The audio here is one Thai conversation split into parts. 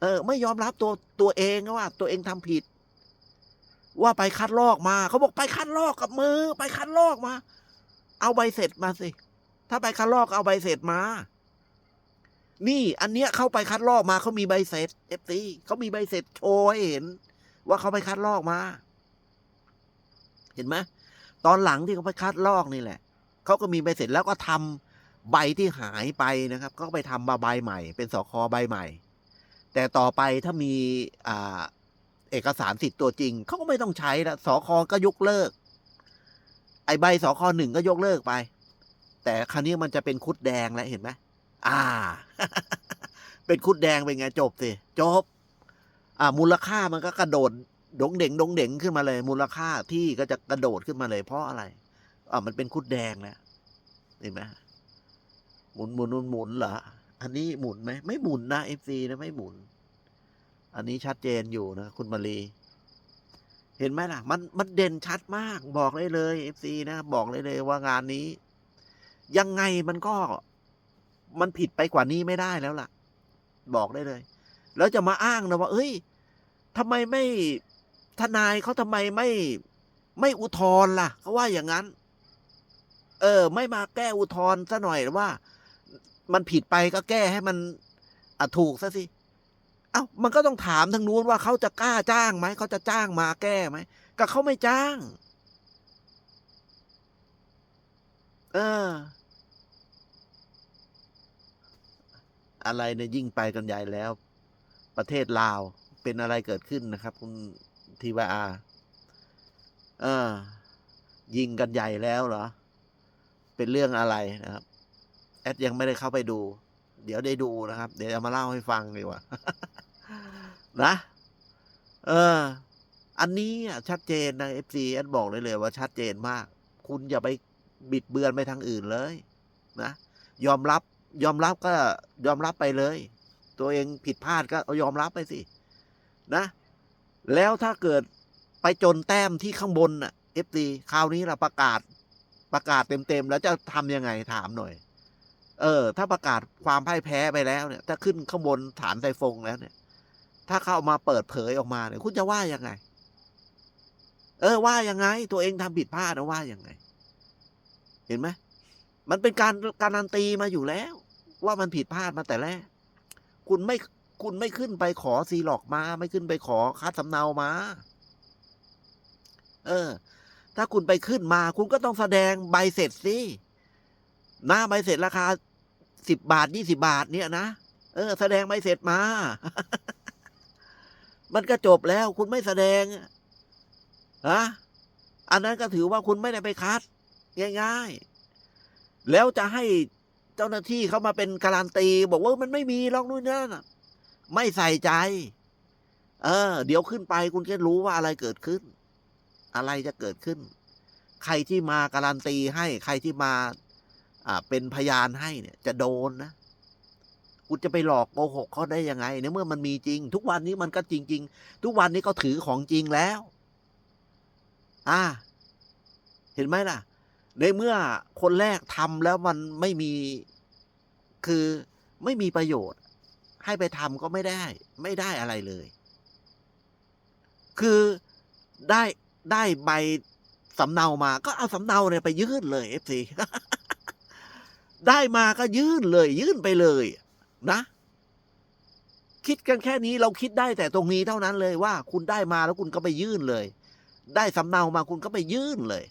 เออ ไม่ยอมรับตัวตัวเองว่า ตัวเองทำผิด ว่าไปคัดลอกมา เขาบอกไปคัดลอกกับมือ ไปคัดลอกมา เอาใบเสร็จมาสิ ถ้าไปคัดลอกเอาใบเสร็จมา นี่ อันเนี้ยเข้าไปคัดลอกมาเขามีใบเสร็จเอฟซีเขามีใบเสร็จโชว์ให้เห็น ว่าเขาไปคัดลอกมา เห็นไหมตอนหลังที่เขาไปคัดลอกนี่แหละเขาก็มีใบเสร็จแล้วก็ทำใบที่หายไปนะครับ ก็ไปทำมาใบใหม่ เป็นสคใบใหม่ แต่ต่อไปถ้ามีอ่าเอกสารสิทธิ์ตัวจริง เขาก็ไม่ต้องใช้ละสคก็ยกเลิก ไอใบสคหนึ่งก็ยกเลิกไป แต่คราวนี้มันจะเป็นคุดแดงแล้วเห็นไหมอ่า เป็นคุดแดงเป็นไงจบสิจบ อ่า มูลค่ามันก็กระโดดดงเด่งดงเด่งขึ้นมาเลย มูลค่าที่ก็จะกระโดดขึ้นมาเลย เพราะอะไรอ่ามันเป็นคุดแดงแล้วเห็นไหมหมุนหมุนหมุนหมุนเหรอ อันนี้หมุนไหมไม่หมุนนะเอฟซีนะไม่หมุน อันนี้ชัดเจนอยู่นะคุณมารีเห็นไหมล่ะ มันมันเด่นชัดมากบอกได้เลยเอฟซีนะบอกเลยเลยว่างานนี้ ยังไงมันก็ มันผิดไปกว่านี้ไม่ได้แล้วล่ะ บอกได้เลย แล้วจะมาอ้างนะว่า เอ้ยทำไมไม่ทนายเขาทำไมไม่ไม่อุทธรณ์ล่ะเขาว่าอย่างนั้น เออ ไม่มาแก้อุทธรณ์ซะหน่อยหรือว่า มันผิดไปก็แก้ให้มันอถูกซะสิ เอ้ามันก็ต้องถามทางนู้นว่าเขาจะกล้าจ้างไหม เขาจะจ้างมาแก้ไหมก็เขาไม่จ้าง เออ อะไรเนี่ยยิ่งไปกันใหญ่แล้ว ประเทศลาวเป็นอะไรเกิดขึ้นนะครับ คุณทีวาอาเออ ยิงกันใหญ่แล้วเหรอ เป็นเรื่องอะไรนะครับ ดยังไม่ได้เข้าไปดู เดี๋ยวได้ดูนะครับ เดี๋ยวจะมาเล่าให้ฟังดีกว่า นะ เออ อันนี้ชัดเจนนะเอฟซีแอดบอกเลยเลยว่าชัดเจนมาก คุณอย่าไปบิดเบือนไปทางอื่นเลย นะ ยอมรับ ยอมรับก็ยอมรับไปเลย ตัวเองผิดพลาดก็เอายอมรับไปสิ นะ แล้วถ้าเกิดไปจนแต้มที่ข้างบนน่ะเอฟซีคราวนี้เราประกาศประกาศเต็มๆ แล้วจะทำยังไงถามหน่อย เออ ถ้าประกาศความพ่ายแพ้ไปแล้วเนี่ย ถ้าขึ้นข้างบนฐานไซฟงแล้วเนี่ย ถ้าเข้ามาเปิดเผยออกมาเนี่ยคุณจะว่ายังไง เออว่ายังไง ตัวเองทำผิดพลาดนะว่ายังไง เห็นไหมมันเป็นการการันตีมาอยู่แล้ว ว่ามันผิดพลาดมาแต่แรก คุณไม่คุณไม่ขึ้นไปขอซีหลอกมา ไม่ขึ้นไปขอคัดสำเนามา เออ ถ้าคุณไปขึ้นมา คุณก็ต้องแสดงใบเสร็จสิหน้าใบเสร็จราคา สิบบาทยี่สิบาทเนี่ยนะเออ แสดงใบเสร็จมา มันก็จบแล้ว คุณไม่แสดงอะฮะอันนั้นก็ถือว่าคุณไม่ได้ไปคัด ง่าย ๆ แล้วจะให้เจ้าหน้าที่เขามาเป็นการันตี บอกว่ามันไม่มีหรอกนู่นนั่นไม่ใส่ใจ เออ เดี๋ยวขึ้นไปคุณก็รู้ว่าอะไรเกิดขึ้น อะไรจะเกิดขึ้น ใครที่มาการันตีให้ ใครที่มา เป็นพยานให้เนี่ย จะโดนนะคุณจะไปหลอกโกหกเขาได้ยังไงในเมื่อมันมีจริง ทุกวันนี้มันก็จริงๆทุกวันนี้ก็ถือของจริงแล้ว อ่า เห็นไหมล่ะ ในเมื่อคนแรกทำแล้วมันไม่มีคือไม่มีประโยชน์ ให้ไปทำก็ไม่ได้ ไม่ได้อะไรเลย คือได้ได้ใบสำเนามา ก็เอาสำเนาเนี่ยไปยื่นเลยเอฟซี ได้มาก็ยื่นเลย ยื่นไปเลยนะ คิดกันแค่นี้เราคิดได้แต่ตรงนี้เท่านั้นเลยว่า คุณได้มาแล้วคุณก็ไปยื่นเลย ได้สำเนามาคุณก็ไปยื่นเลย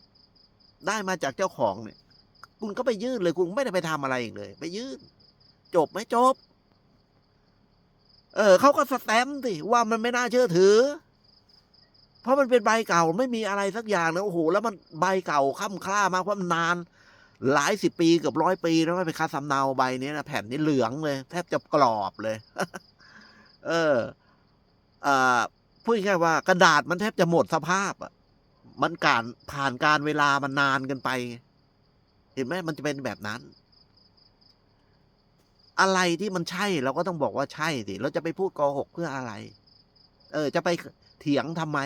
ได้มาจากเจ้าของเนี่ย คุณก็ไปยื่นเลย คุณไม่ได้ไปทำอะไรอีกเลย ไปยื่น จบไหมจบ เออเขาก็สแตมป์สิว่ามันไม่น่าเชื่อถือ เพราะมันเป็นใบเก่าไม่มีอะไรสักอย่างนะโอ้โหแล้วมันใบเก่าค่ำคร่ามากเพราะมันนาน หลายสิบปีเกือบร้อยปีแล้วไม่ไปคัดสำเนาใบนี้นะแผ่นนี้เหลืองเลย แทบจะกรอบเลย เอออ่าพูดง่ายว่ากระดาษมันแทบจะหมดสภาพอะมันการผ่านการเวลามันนานเกันไป เห็นไหมมันจะเป็นแบบนั้น อะไรที่มันใช่เราก็ต้องบอกว่าใช่สิเราจะไปพูดโกหกเพื่ออะไร เออ จะไปเถียงทำไม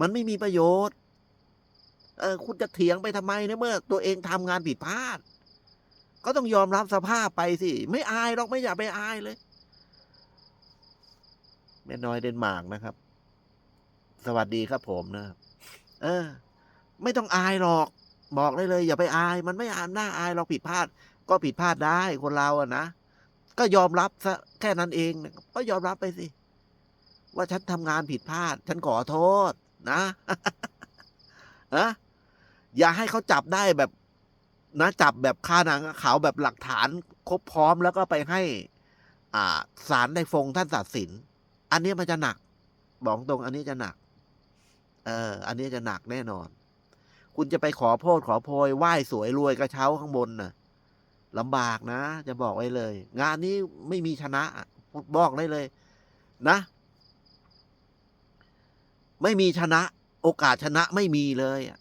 มันไม่มีประโยชน์ เออคุณจะเถียงไปทำไมเนี่ยเมื่อ ตัวเองทำงานผิดพลาด ก็ต้องยอมรับสภาพไปสิ ไม่อายหรอกไม่อยากไปอายเลยแม่น้อยเดนมาร์กนะครับ สวัสดีครับผมนะครับเออ ไม่ต้องอายหรอก บอกได้เลย อย่าไปอาย มันไม่อายหน้าอายเราผิดพลาด ก็ผิดพลาดได้คนเราอะนะก็ยอมรับซะแค่นั้นเองก็ยอมรับไปสิ ว่าฉันทำงานผิดพลาด ฉันขอโทษ นะนะ อย่าให้เขาจับได้แบบนะจับแบบคาหนังขาวแบบหลักฐานครบพร้อมแล้วก็ไปให้อ่าศาลได้ฟงท่านตัดสิน อันนี้มันจะหนัก บอกตรงอันนี้จะหนัก เออ อันนี้จะหนักแน่นอน คุณจะไปขอโทษขอโพยไหว้สวยรวยกระเช้าข้างบนน่ะลำบากนะ จะบอกไว้เลย งานนี้ไม่มีชนะบอกได้เลย นะ ไม่มีชนะ โอกาสชนะไม่มีเลยอะ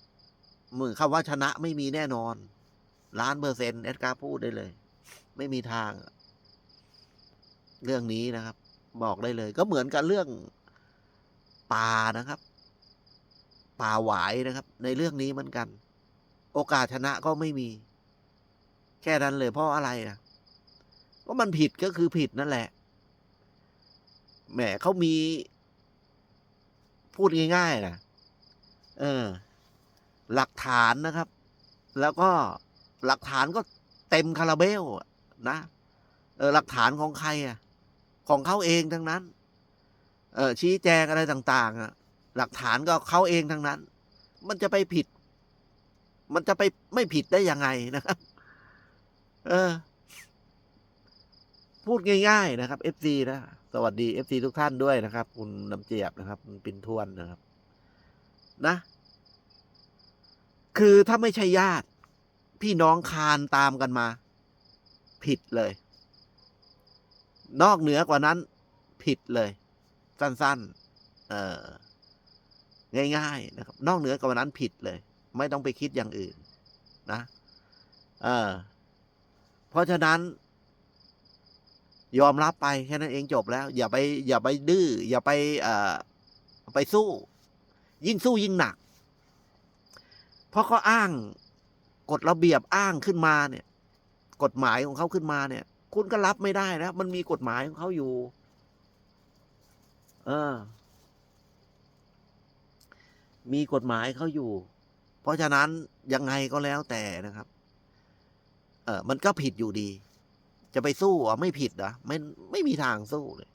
หมือนคำว่าชนะไม่มีแน่นอน ล้านเปอร์เซ็นต์เอ็ดการ์พูดได้เลย ไม่มีทาง เรื่องนี้นะครับ บอกได้เลย ก็เหมือนกับเรื่องป่านะครับ ป่าหวายนะครับ ในเรื่องนี้เหมือนกัน โอกาสชนะก็ไม่มี แค่นั้นเลยเพราะอะไรนะว่ามันผิดก็คือผิดนั่นแหละแหมเขามี พูดง่ายๆนะเออ หลักฐานนะครับ แล้วก็หลักฐานก็เต็มคาราเบลนะเออหลักฐานของใครอะของเขาเองทั้งนั้น เออชี้แจงอะไรต่างๆอะหลักฐานก็เขาเองทั้งนั้น มันจะไปผิด มันจะไปไม่ผิดได้ยังไงนะครับ เออ พูดง่ายๆนะครับ FC นะ สวัสดี FC ทุกท่านด้วยนะครับ คุณน้ำเจียบนะครับ คุณปินทวนนะครับ นะ คือถ้าไม่ใช่ญาติ พี่น้องคานตามกันมา ผิดเลย นอกเหนือกว่านั้น ผิดเลย สั้นๆ เออง่ายๆนะครับ นอกเหนือกว่านั้นผิดเลย ไม่ต้องไปคิดอย่างอื่น นะเออเพราะฉะนั้น ยอมรับไปแค่นั้นเองจบแล้ว อย่าไป อย่าไปดื้ออย่าไปเอ่อไปสู้ ยิ่งสู้ยิ่งหนัก ราะเขาอ้างกฎระเบียบอ้างขึ้นมาเนี่ย กฎหมายของเขาขึ้นมาเนี่ย คุณก็รับไม่ได้นะมันมีกฎหมายของเขาอยู่ เออ มีกฎหมายเขาอยู่ เพราะฉะนั้นยังไงก็แล้วแต่นะครับ เออมันก็ผิดอยู่ดี จะไปสู้อะไม่ผิดเหรอไม่ไม่มีทางสู้เลย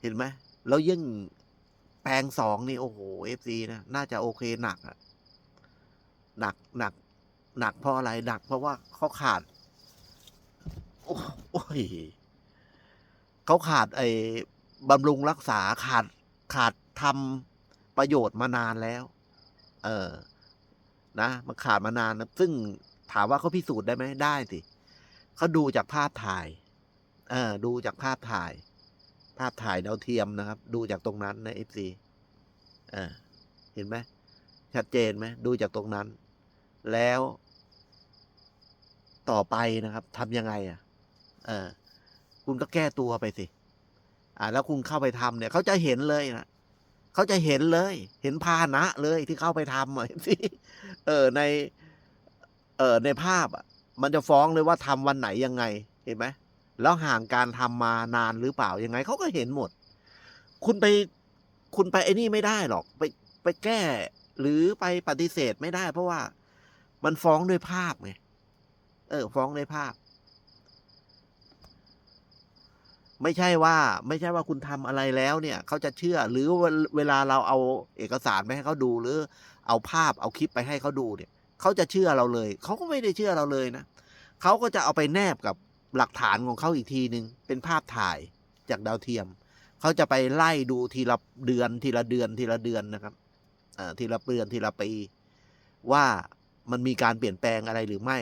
เห็นไหมแล้วยิ่ง ลงสองนี่ โอ้โหเอฟซีนะน่าจะโอเคหนักอะหนักหนัก หนักเพราะอะไรหนัก เพราะว่าเขาขาดโอ้โอ้ยเขาขาดไอ้บำรุงรักษาขาดขาดทำประโยชน์มานานแล้ว เออ นะมันขาดมานานนะซึ่งถามว่าเขาพิสูจน์ได้ไหมได้สิเขาดูจากภาพถ่าย เออ ดูจากภาพถ่าย ภาพถ่ายดาวเทียมนะครับ ดูจากตรงนั้นนะเอฟซีเห็นไหมชัดเจนไหมดูจากตรงนั้น แล้ว ต่อไปนะครับทำยังไงอะเออคุณก็แก้ตัวไปสิ อ่า แล้วคุณเข้าไปทำเนี่ยเขาจะเห็นเลยนะเขาจะเห็นเลย เห็นพานะเลยที่เข้าไปทำอะสิเออใน เออในภาพอะ มันจะฟ้องเลยว่าทำวันไหนยังไง เห็นไหม แล้วห่างการทำมานานหรือเปล่ายังไงเขาก็เห็นหมด คุณไปคุณไปไอ้นี่ไม่ได้หรอก ไปไปแก้ หรือไปปฏิเสธไม่ได้ เพราะว่ามันฟ้องด้วยภาพไงเออ ฟ้องด้วยภาพ ไม่ใช่ว่า ไม่ใช่ว่าคุณทำอะไรแล้วเนี่ยเขาจะเชื่อ หรือเวลาเราเอาเอกสารไปให้เขาดูหรือ เอาภาพเอาคลิปไปให้เขาดูเนี่ยเขาจะเชื่อเราเลยเขาก็ไม่ได้เชื่อเราเลยนะเขาก็จะเอาไปแนบกับ หลักฐานของเขาอีกทีหนึ่งเป็นภาพถ่ายจากดาวเทียม เขาจะไปไล่ดูทีละเดือนทีละเดือนทีละเดือนนะครับทีละเดือนทีละปีว่ามันมีการเปลี่ยนแปลงอะไรหรือไม่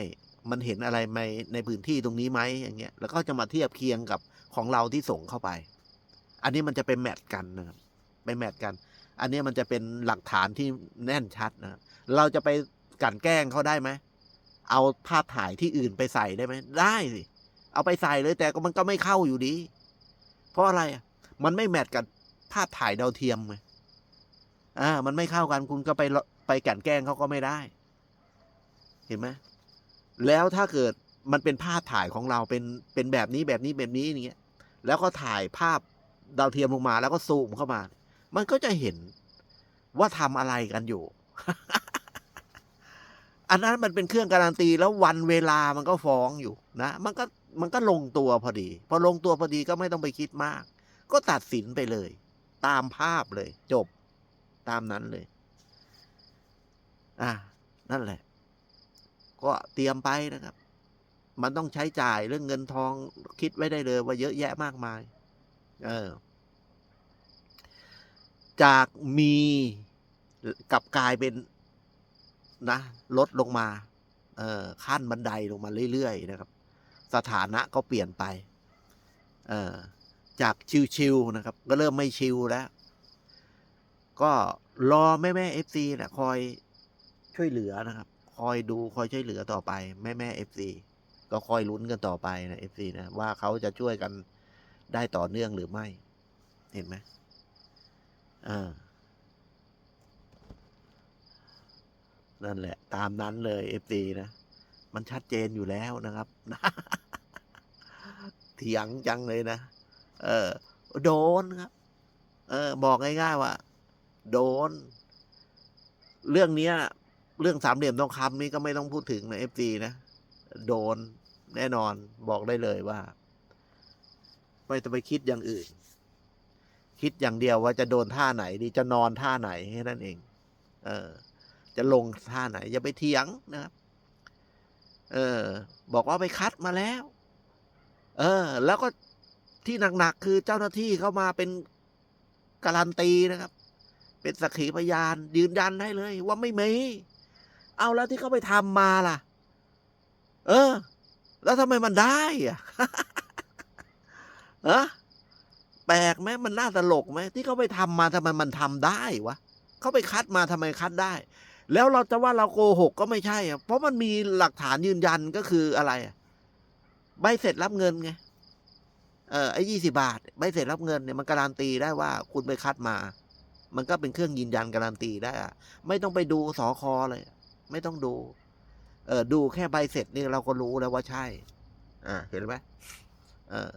มันเห็นอะไรในในพื้นที่ตรงนี้ไหมอย่างเงี้ย แล้วก็จะมาเทียบเคียงกับของเราที่ส่งเข้าไป อันนี้มันจะเป็นแมทกันนะครับไปแมทกัน อันนี้มันจะเป็นหลักฐานที่แน่นชัดนะครับเราจะไปกันแกล้งเขาได้ไหม เอาภาพถ่ายที่อื่นไปใส่ได้ไหม ได้สิ เอาไปใส่เลยแต่ก็มันก็ไม่เข้าอยู่ดี เพราะอะไรอะมันไม่แมทกับภาพถ่ายดาวเทียมไงอ่า มันไม่เข้ากันคุณก็ไปไปกลั่นแกล้งเขาก็ไม่ได้ เห็นไหมแล้วถ้าเกิดมันเป็นภาพถ่ายของเราเป็นเป็นแบบนี้แบบนี้แบบนี้อย่างเงี้ย แล้วก็ถ่ายภาพดาวเทียมลงมาแล้วก็ซูมเข้ามา มันก็จะเห็นว่าทำอะไรกันอยู่ อันนั้นมันเป็นเครื่องการันตีแล้ววันเวลามันก็ฟ้องอยู่นะ มันก็มันก็ลงตัวพอดี พอลงตัวพอดีก็ไม่ต้องไปคิดมาก ก็ตัดสินไปเลย ตามภาพเลย จบตามนั้นเลย อ่านั่นแหละ ก็เตรียมไปนะครับ มันต้องใช้จ่ายเรื่องเงินทองคิดไว้ได้เลยว่าเยอะแยะมากมาย เออ จากมีกับกลายเป็น นะลดลงมาเออขั้นบันไดลงมาเรื่อยๆนะครับ สถานะก็เปลี่ยนไปเออจากชิวๆนะครับ ก็เริ่มไม่ชิวแล้ว ก็รอแม่แม่เอฟซีนะคอยช่วยเหลือนะครับ คอยดูคอยช่วยเหลือต่อไป แม่แม่เอฟซีก็คอยลุ้นกันต่อไปนะเอฟซีนะว่าเขาจะช่วยกันได้ต่อเนื่องหรือไม่ เห็นไหมอ่า นั่นแหละ ตามนั้นเลยเอฟซีนะ มันชัดเจนอยู่แล้วนะครับเถียงจังเลยนะ เออ โดนครับ เออ บอกง่ายๆว่า โดน เรื่องเนี้ย เรื่องสามเหลี่ยมทองคำนี่ก็ไม่ต้องพูดถึงนะเอฟซีนะ โดนแน่นอนบอกได้เลยว่า ไม่ต้องไปคิดอย่างอื่น คิดอย่างเดียวว่าจะโดนท่าไหนดีจะนอนท่าไหนแค่นั้นเอง เออ จะลงท่าไหน อย่าไปเถียงนะครับ เออ บอกว่าไปคัดมาแล้ว เออ แล้วก็ที่หนักๆคือเจ้าหน้าที่เข้ามาเป็นการันตีนะครับ เป็นสักขีพยาน ยืนยันได้เลย ว่าไม่มีเอาแล้วที่เขาไปทำมาล่ะ เออ แล้วทำไมมันได้อะเออแปลกไหมมันน่าตลกไหมที่เขาไปทำมาทำไมมันทำได้วะเขาไปคัดมาทำไมคัดได้ แล้วเราจะว่าเราโกหกก็ไม่ใช่อะเพราะมันมีหลักฐานยืนยันก็คืออะไรใบเสร็จรับเงินไงเออไอ้ยี่สิบาทใบเสร็จรับเงินเนี่ยมันการันตีได้ว่าคุณไปคัดมา มันก็เป็นเครื่องยืนยันการันตีได้อะไม่ต้องไปดูสอคอเลย ไม่ต้องดู เออดูแค่ใบเสร็จนี่เราก็รู้แล้วว่าใช่ อ่า เห็นไหมเออ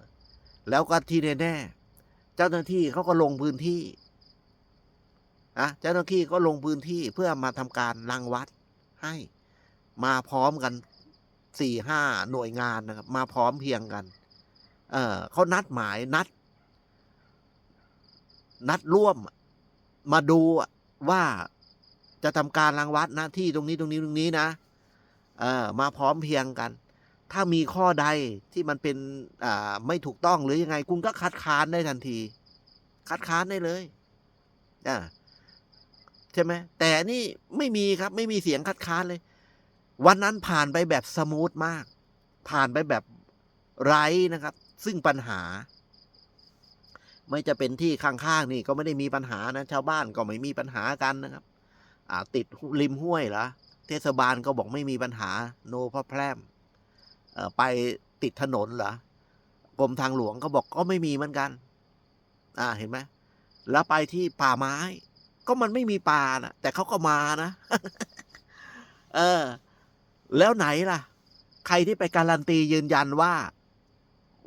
แล้วก็ที่แน่ๆเจ้าหน้าที่เขาก็ลงพื้นที่ะเจ้าหน้าที่ก็ลงพื้นที่เพื่อมาทำการรังวัดให้มาพร้อมกันสี่ห้าหน่วยงานนะครับ มาพร้อมเพียงกัน เออเขานัดหมายนัด นัดร่วมมาดูว่าจะทำการรังวัดนะที่ตรงนี้ตรงนี้ตรงนี้นะ เออมาพร้อมเพียงกัน ถ้ามีข้อใดที่มันเป็นอ่าไม่ถูกต้องหรือยังไง คุณก็คัดค้านได้ทันที คัดค้านได้เลยอ่า ใช่ไหมแต่นี่ไม่มีครับไม่มีเสียงคัดค้านเลย วันนั้นผ่านไปแบบสมูทมาก ผ่านไปแบบไร้นะครับ ซึ่งปัญหา ไม่จะเป็นที่ข้างๆนี่ก็ไม่ได้มีปัญหานะชาวบ้านก็ไม่มีปัญหากันนะครับ อ่าติดริมห้วยเหรอเทศบาลก็บอกไม่มีปัญหา โนพระแพร่มไปติดถนนเหรอกรมทางหลวงก็บอกก็ไม่มีเหมือนกัน อ่าเห็นไหมแล้วไปที่ป่าไม้ ก็มันไม่มีป่านะแต่เขาก็มานะ เออ แล้วไหนล่ะ ใครที่ไปการันตียืนยันว่า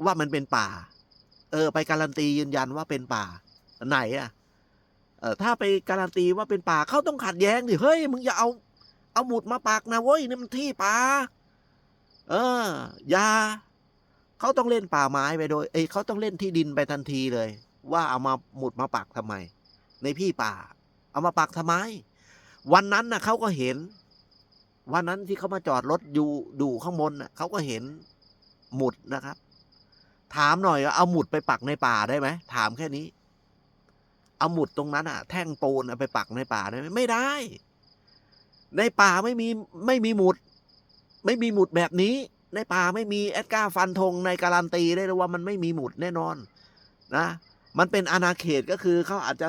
ว่ามันเป็นป่า เออ ไปการันตียืนยันว่าเป็นป่า ไหนอะเออถ้าไปการันตีว่าเป็นป่าเขาต้องขัดแย้งดิเฮ้ยมึงอย่าเอา เอาหมุดมาปักนะเว้ยนี่มันที่ป่าเอออย่าเขาต้องเล่นป่าไม้ไปโดย เอ้ยเขาต้องเล่นที่ดินไปทันทีเลย ว่าเอามาหมุดมาปักทำไม ในพี่ป่า เอามาปักทำไม วันนั้นนะเขาก็เห็น วันนั้นที่เขามาจอดรถอยู่ดูข้างบนน่ะเขาก็เห็นหมุดนะครับ ถามหน่อยว่าเอาหมุดไปปักในป่าได้ไหมถามแค่นี้ เอาหมุดตรงนั้นอะแท่งปูนไปปักในป่าได้ไหมไม่ได้ ในป่าไม่มีไม่มีหมุด ไม่มีหมุดแบบนี้ ในป่าไม่มีแอดการ์ฟันธงในการันตีได้เลยว่ามันไม่มีหมุดแน่นอน นะ มันเป็นอาณาเขตก็คือเขาอาจจะ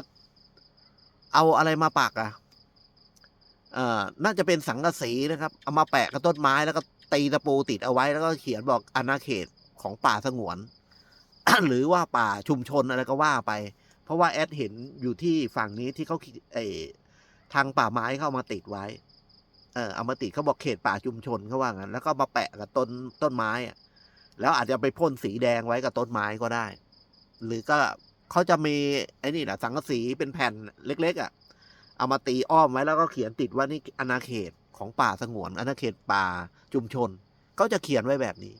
เอาอะไรมาปักอะน่าจะเป็นสังกะสีนะครับ เอามาแปะกับต้นไม้แล้วก็ตีตะปูติดเอาไว้แล้วก็เขียนบอกอาณาเขตของป่าสงวน หรือว่าป่าชุมชนอะไรก็ว่าไป เพราะว่าแอดเห็นอยู่ที่ฝั่งนี้ที่เขาไอทางป่าไม้เข้ามาติดไว้ เออเอามาติดเขาบอกเขตป่าชุมชนเขาว่างั้น แล้วก็มาแปะกับต้นต้นไม้อะแล้วอาจจะไปพ่นสีแดงไว้กับต้นไม้ก็ได้ หรือก็ เขาจะมีไอ้นี่แหละสังกะสีเป็นแผ่นเล็ก ๆอะ เอามาตีอ้อมไว้แล้วก็เขียนติดว่านี่อาณาเขตของป่าสงวนอาณาเขตป่าชุมชนเขาจะเขียนไว้แบบนี้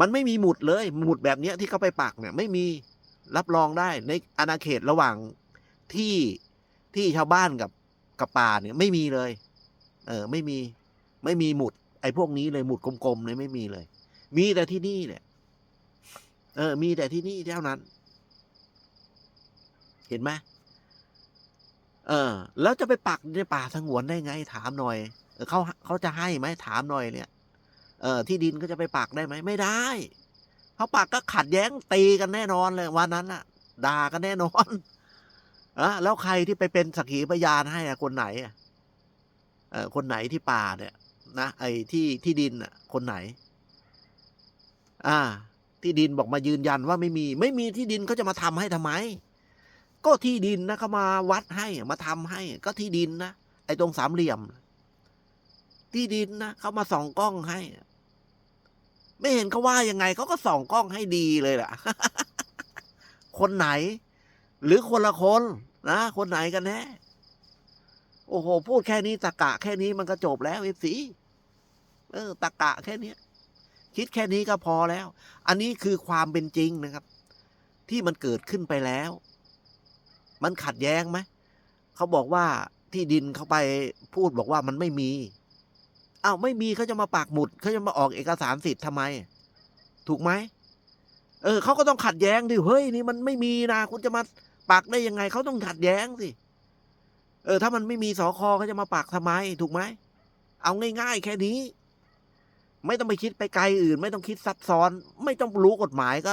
มันไม่มีหมุดเลย หมุดแบบเนี้ยที่เขาไปปักเนี่ย ไม่มีรับรองได้ในอาณาเขตระหว่างที่ที่ชาวบ้านกับกับป่าเนี่ยไม่มีเลย เออ ไม่มีไม่มีหมุด ไอ้พวกนี้เลยหมุดกลมๆเลยไม่มีเลย มีแต่ที่นี่แหละเออ มีแต่ที่นี่เท่านั้น เห็นไหมเออ แล้วจะไปปักในป่าสงวนได้ไง ถามหน่อยเขาเขาจะให้ไหมถามหน่อยเนี่ย เออ ที่ดินก็จะไปปักได้ไหมไม่ได้เขาปักก็ขัดแย้งตีกันแน่นอนเลยวันนั้นน่ะด่ากันแน่นอนอะแล้วใครที่ไปเป็นสักขีพยานให้อะคนไหนอะเออคนไหนที่ป่าเนี่ย นะไอ้ที่ที่ดินอะคนไหน อ่า ที่ดินบอกมายืนยันว่าไม่มี ไม่มีที่ดินเขาจะมาทำให้ทำไม ก็ที่ดินนะเขามาวัดให้มาทำให้ ก็ที่ดินนะไอ้ตรงสามเหลี่ยม ที่ดินนะเขามาส่องกล้องให้ ไม่เห็นเขาว่ายังไงเขาก็ส่องกล้องให้ดีเลยล่ะ คนไหน หรือคนละคนนะคนไหนกันแน่โอ้โห พูดแค่นี้ตะกะแค่นี้มันก็จบแล้วเอฟซีเออตะกะแค่นี้คิดแค่นี้ก็พอแล้ว อันนี้คือความเป็นจริงนะครับ ที่มันเกิดขึ้นไปแล้ว มันขัดแย้งไหมเขาบอกว่าที่ดินเขาไปพูดบอกว่ามันไม่มีอ้าวไม่มีเขาจะมาปากหมุดเขาจะมาออกเอกสารสิทธิ์ทำไม ถูกไหมเออเขาก็ต้องขัดแย้งดิเฮ้ยนี่มันไม่มีนะคุณจะมาปักได้ยังไงเขาต้องขัดแย้งสิเออ ถ้ามันไม่มีสอคอเขาจะมาปักทำไม ถูกไหมเอาง่าย ๆ แค่นี้ ไม่ต้องไปคิดไปไกลอื่น ไม่ต้องคิดซับซ้อน ไม่ต้องรู้กฎหมายก็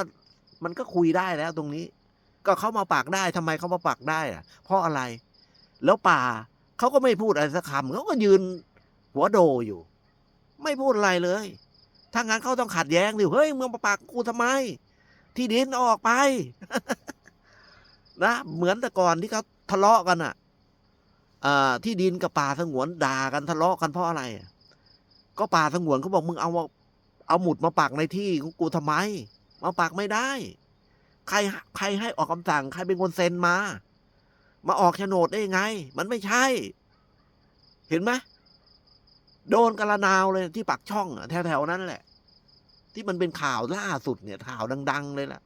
มันก็คุยได้แล้วตรงนี้ ก็เขามาปักได้ทำไมเขามาปักได้อะเพราะอะไร แล้วป่าเขาก็ไม่พูดอะไรสักคำเขาก็ยืนหัวโดอยู่ ไม่พูดอะไรเลยถ้างั้นเขาต้องขัดแย้งดิเฮ้ยเมืองมาปักกูทำไม ที่ดินออกไป นะ เหมือนแต่ก่อนที่เขาทะเลาะกันอะอ่าที่ดินกับป่าสงวนด่ากันทะเลาะกันเพราะอะไร ก็ป่าสงวนเขาบอกมึงเอาเอาหมุดมาปักในที่ของกูทำไม มาปักไม่ได้ ใครใครให้ออกคำสั่ง ใครเป็นคนเซ็นมา มาออกโฉนดได้ยังไง มันไม่ใช่ เห็นไหมโดนกระนาวเลยที่ปากช่องแถวๆนั้นแหละ ที่มันเป็นข่าวล่าสุดเนี่ยข่าวดัง ๆ เลยล่ะ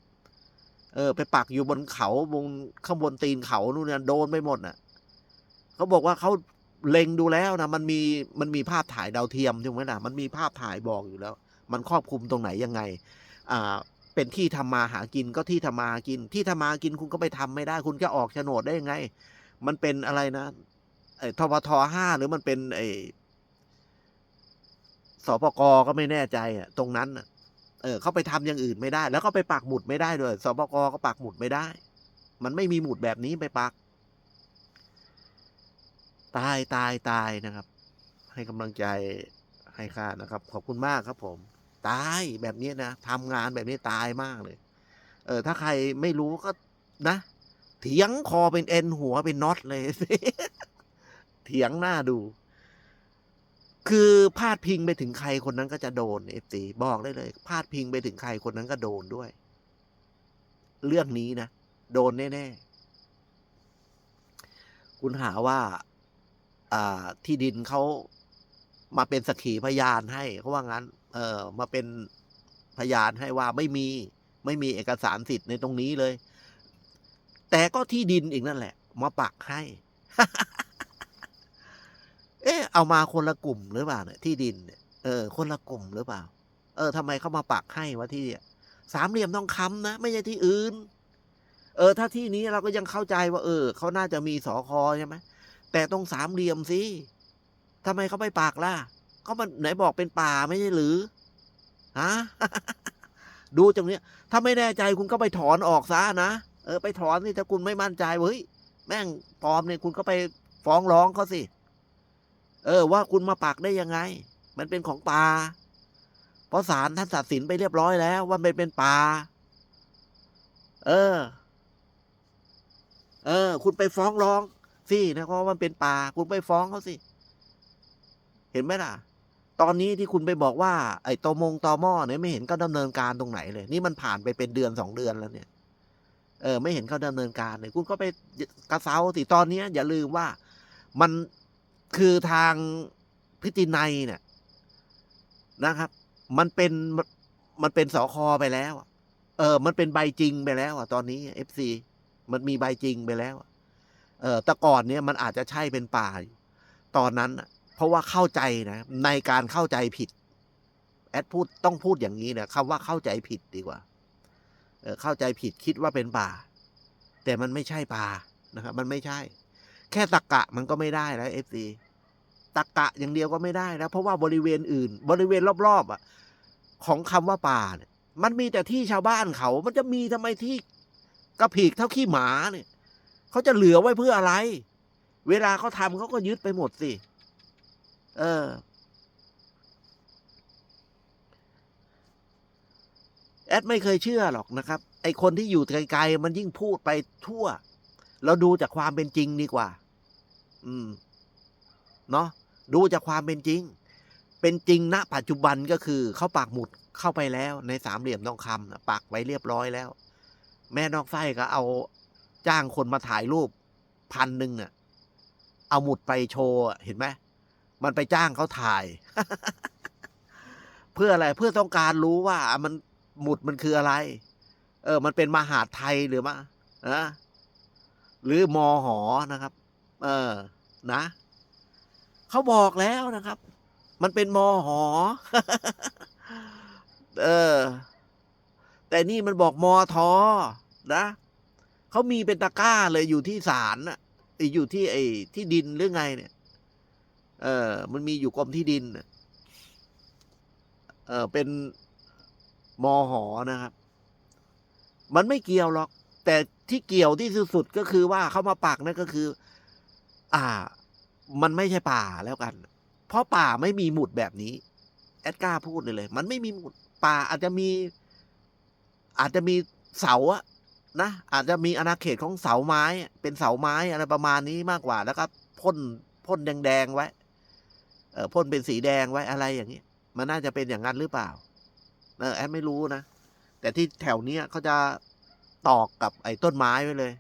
เออ ไปปักอยู่บนเขาบนข้างบนตีนเขานู่นนี่โดนไปหมดน่ะเขาบอกว่าเขาเล็งดูแล้วนะมันมีมันมีภาพถ่ายดาวเทียมใช่ไหมล่ะมันมีภาพถ่ายบอกอยู่แล้ว มันครอบคลุมตรงไหนยังไง อ่า เป็นที่ทำมาหากินก็ที่ทำมาหากิน ที่ทำมาหากินคุณก็ไปทำไม่ได้ คุณจะออกโฉนดได้ยังไง มันเป็นอะไรนะไอ้ทบทห้าหรือมันเป็นไอ้สปกก็ไม่แน่ใจอะ ตรงนั้นอะเออเขาไปทำอย่างอื่นไม่ได้ แล้วก็ไปปักหมุดไม่ได้ด้วยสปกก็ปักหมุดไม่ได้ มันไม่มีหมุดแบบนี้ไปปัก ตายตายตายนะครับ ให้กำลังใจให้ค่านะครับ ขอบคุณมากครับผม ตายแบบนี้นะทำงานแบบนี้ตายมากเลย เออ ถ้าใครไม่รู้ก็นะเถียงคอเป็นเอ็นหัวเป็นน็อตเลยเถียงหน้าดู คือพาดพิงไปถึงใครคนนั้นก็จะโดนเอฟซีบอกได้เลย พาดพิงไปถึงใครคนนั้นก็โดนด้วย เรื่องนี้นะ โดนแน่ๆ คุณหาว่า อ่าที่ดินเขามาเป็นสักขีพยานให้เขาว่างั้น เออมาเป็นพยานให้ว่าไม่มีไม่มีเอกสารสิทธิ์ในตรงนี้เลย แต่ก็ที่ดินอีกนั่นแหละ มาปักให้ เอ๊ะเอามาคนละกลุ่มหรือเปล่าเนี่ยที่ดินเนี่ยเออ คนละกลุ่มหรือเปล่า เออทำไมเขามาปักให้วะที่เนี่ยสามเหลี่ยมทองคำนะไม่ใช่ที่อื่น เออ ถ้าที่นี้เราก็ยังเข้าใจว่า เออเขาน่าจะมีสอคอใช่ไหมแต่ตรงสามเหลี่ยมสิทำไมเขาไม่ปักล่ะ ก็มันไหนบอกเป็นป่าไม่ใช่หรือฮะดูตรงเนี้ยถ้าไม่แน่ใจคุณก็ไปถอนออกซะนะเออไปถอนสิถ้าคุณไม่มั่นใจเฮ้ยแม่งปลอมเนี่ยคุณก็ไปฟ้องร้องเขาสิ เออ ว่าคุณมาปักได้ยังไง มันเป็นของป่าเพราะศาลท่านตัดสินไปเรียบร้อยแล้ว ว่ามันเป็นป่าเออ เออ คุณไปฟ้องร้องสินะเพราะมันเป็นป่าคุณไปฟ้องเขาสิ เห็นไหมล่ะ ตอนนี้ที่คุณไปบอกว่า ไอ้ตอมงตอม้อเนี่ยไม่เห็นก็ดำเนินการตรงไหนเลย นี่มันผ่านไปเป็นเดือนสองเดือนแล้วเนี่ย เออ ไม่เห็นเขาดำเนินการเลย คุณก็ไปกระเซาสิตอนนี้อย่าลืมว่ามันคือทางพิตินัยเนี่ยนะครับ มันเป็นมันเป็นสอคอไปแล้ว เออ มันเป็นใบจริงไปแล้วอะตอนนี้เอฟซีมันมีใบจริงไปแล้ว เออแต่ก่อนเนี่ยมันอาจจะใช่เป็นป่ายตอนนั้นอะ เพราะว่าเข้าใจนะ ในการเข้าใจผิด แอดพูดต้องพูดอย่างนี้นะคำว่าเข้าใจผิดดีกว่าเออเข้าใจผิดคิดว่าเป็นป่า แต่มันไม่ใช่ป่านะครับ มันไม่ใช่ แค่ตะกะมันก็ไม่ได้แล้วเอฟซีตะกะอย่างเดียวก็ไม่ได้แล้วเพราะว่าบริเวณอื่น บริเวณรอบๆอะ ของคำว่าป่าเนี่ย มันมีแต่ที่ชาวบ้านเขา มันจะมีทำไมที่กระผีกเท่าขี้หมาเนี่ยเขาจะเหลือไว้เพื่ออะไร เวลาเขาทำเขาก็ยึดไปหมดสิ เออ แอดไม่เคยเชื่อหรอกนะครับ ไอคนที่อยู่ไกลๆมันยิ่งพูดไปทั่ว เราดูจากความเป็นจริงดีกว่า อืม เนาะดูจากความเป็นจริง เป็นจริงณปัจจุบันก็คือเขาปักหมุดเข้าไปแล้วในสามเหลี่ยมทองคำปักไว้เรียบร้อยแล้ว แม่นอกไส้ก็เอาจ้างคนมาถ่ายรูปพันหนึ่งอะ เอาหมุดไปโชว์เห็นไหม มันไปจ้างเขาถ่าย เพื่ออะไรเพื่อต้องการรู้ว่ามันหมุดมันคืออะไร เออ มันเป็นมหาดไทยหรือมานะหรือมอหอนะครับ เออ นะเขาบอกแล้วนะครับ มันเป็นมอหอ เออ แต่นี่มันบอกมอทอนะเขามีเป็นตะกร้าเลยอยู่ที่ศาลน่ะไอ้อยู่ที่ไอ้ที่ดินหรือไงเนี่ย เออมันมีอยู่กรมที่ดิน เออเป็นมอหอนะครับ มันไม่เกี่ยวหรอก แต่ที่เกี่ยวที่สุดก็คือว่าเขามาปักนั่นก็คือ อ่า มันไม่ใช่ป่าแล้วกัน เพราะป่าไม่มีหมุดแบบนี้ แอดกล้าพูดเลยเลย มันไม่มีหมุดป่าอาจจะมี อาจจะมีเสาอะนะอาจจะมีอาณาเขตของเสาไม้ เป็นเสาไม้อะไรประมาณนี้มากกว่า แล้วก็พ่นพ่นแดงๆไว้ พ่นเป็นสีแดงไว้อะไรอย่างนี้มันน่าจะเป็นอย่างนั้นหรือเปล่าเออแอดไม่รู้นะ แต่ที่แถวเนี้ยเขาจะตอกกับไอ้ต้นไม้ไว้เลย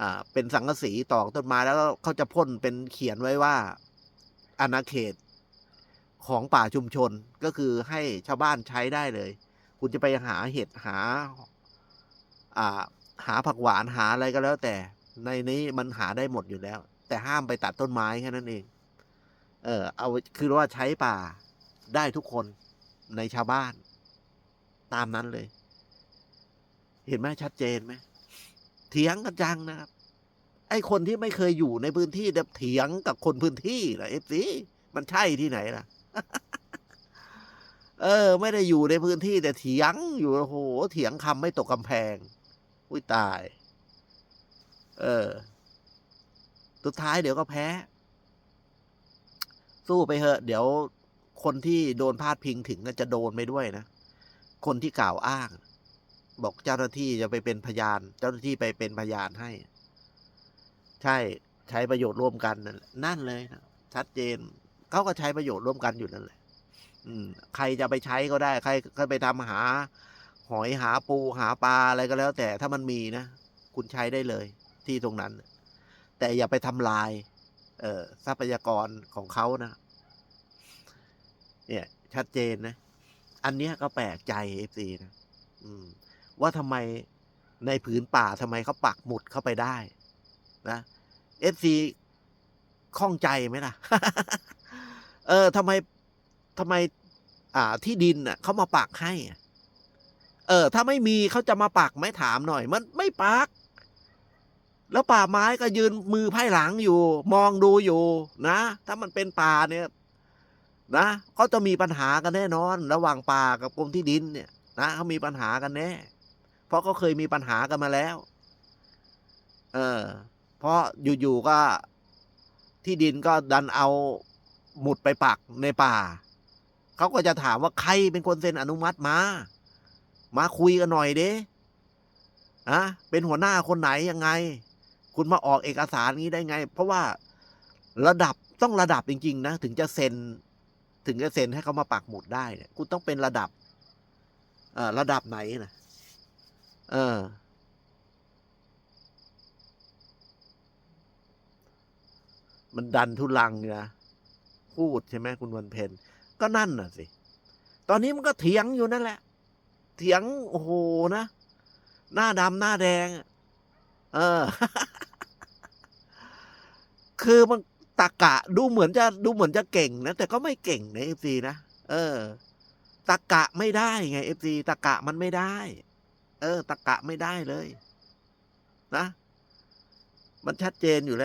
อ่า เป็นสังกะสีตอกต้นไม้แล้วเขาจะพ่นเป็นเขียนไว้ว่าอาณาเขตของป่าชุมชนก็คือให้ชาวบ้านใช้ได้เลย คุณจะไปหาเห็ดหา อ่า หาผักหวานหาอะไรก็แล้วแต่ ในนี้มันหาได้หมดอยู่แล้ว แต่ห้ามไปตัดต้นไม้แค่นั้นเอง เออเอาคือว่าใช้ป่าได้ทุกคนในชาวบ้าน ตามนั้นเลย เห็นไหมชัดเจนไหมเถียงกันจังนะครับ ไอ้คนที่ไม่เคยอยู่ในพื้นที่แบบเถียงกับคนพื้นที่เหรอเอฟซีมันใช่ที่ไหนล่ะ เออ ไม่ได้อยู่ในพื้นที่แต่เถียงอยู่โอ้โหเถียงคำไม่ตกกำแพงอุ้ยตาย เออสุดท้ายเดี๋ยวก็แพ้ สู้ไปเถอะ เดี๋ยวคนที่โดนพาดพิงถึงก็จะโดนไปด้วยนะ คนที่กล่าวอ้าง บอกเจ้าหน้าที่จะไปเป็นพยาน เจ้าหน้าที่ไปเป็นพยานให้ ใช่ใช้ประโยชน์ร่วมกันนั่นเลยนะชัดเจนเขาก็ใช้ประโยชน์ร่วมกันอยู่นั่นแหละ อืม ใครจะไปใช้ก็ได้ ใครใครไปทำหา หอยหาปูหาปลาอะไรก็แล้ว แต่ถ้ามันมีนะ คุณใช้ได้เลย ที่ตรงนั้น แต่อย่าไปทำลาย เออทรัพยากรของเขานะ เนี่ย ชัดเจนนะ อันเนี้ยก็แปลกใจเอฟซีนะว่าทำไมในผืนป่าทำไมเขาปักหมุดเข้าไปได้ นะเอฟซีข้องใจไหมล่ะ เออทำไมทำไม อ่า ที่ดินน่ะเขามาปักให้อะเออ ถ้าไม่มีเขาจะมาปักไหมถามหน่อย มันไม่ปัก แล้วป่าไม้ก็ยืนมือไพ่หลังอยู่ มองดูอยู่นะ ถ้ามันเป็นป่าเนี่ย นะเขาจะมีปัญหากันแน่นอน ระหว่างป่ากับกรมที่ดินเนี่ย นะเขามีปัญหากันแน่ เพราะเขาเคยมีปัญหากันมาแล้ว เออ เพราะอยู่ๆก็ที่ดินก็ดันเอาหมุดไปปักในป่า เขาก็จะถามว่าใครเป็นคนเซ็นอนุมัติมา มาคุยกันหน่อยเด้อะเป็นหัวหน้าคนไหนยังไง คุณมาออกเอกสารนี้ได้ไง เพราะว่าระดับต้องระดับจริง ๆ นะ ถึงจะเซ็น ถึงจะเซ็นให้เขามาปักหมุดได้เนี่ยคุณต้องเป็นระดับเอ่อระดับไหนนะเออมันดันทุลังนะพูดใช่ไหมคุณวันเพนก็นั่นน่ะสิ ตอนนี้มันก็เถียงอยู่นั่นแหละ เถียงโอ้โหนะ หน้าดำหน้าแดง เออ คือมันตะกะดูเหมือนจะดูเหมือนจะเก่งนะ แต่ก็ไม่เก่งในเอฟซีนะเออตะกะไม่ได้ไงเอฟซีตะกะมันไม่ได้ เออตะกะไม่ได้เลย นะ มันชัดเจนอยู่แล้ว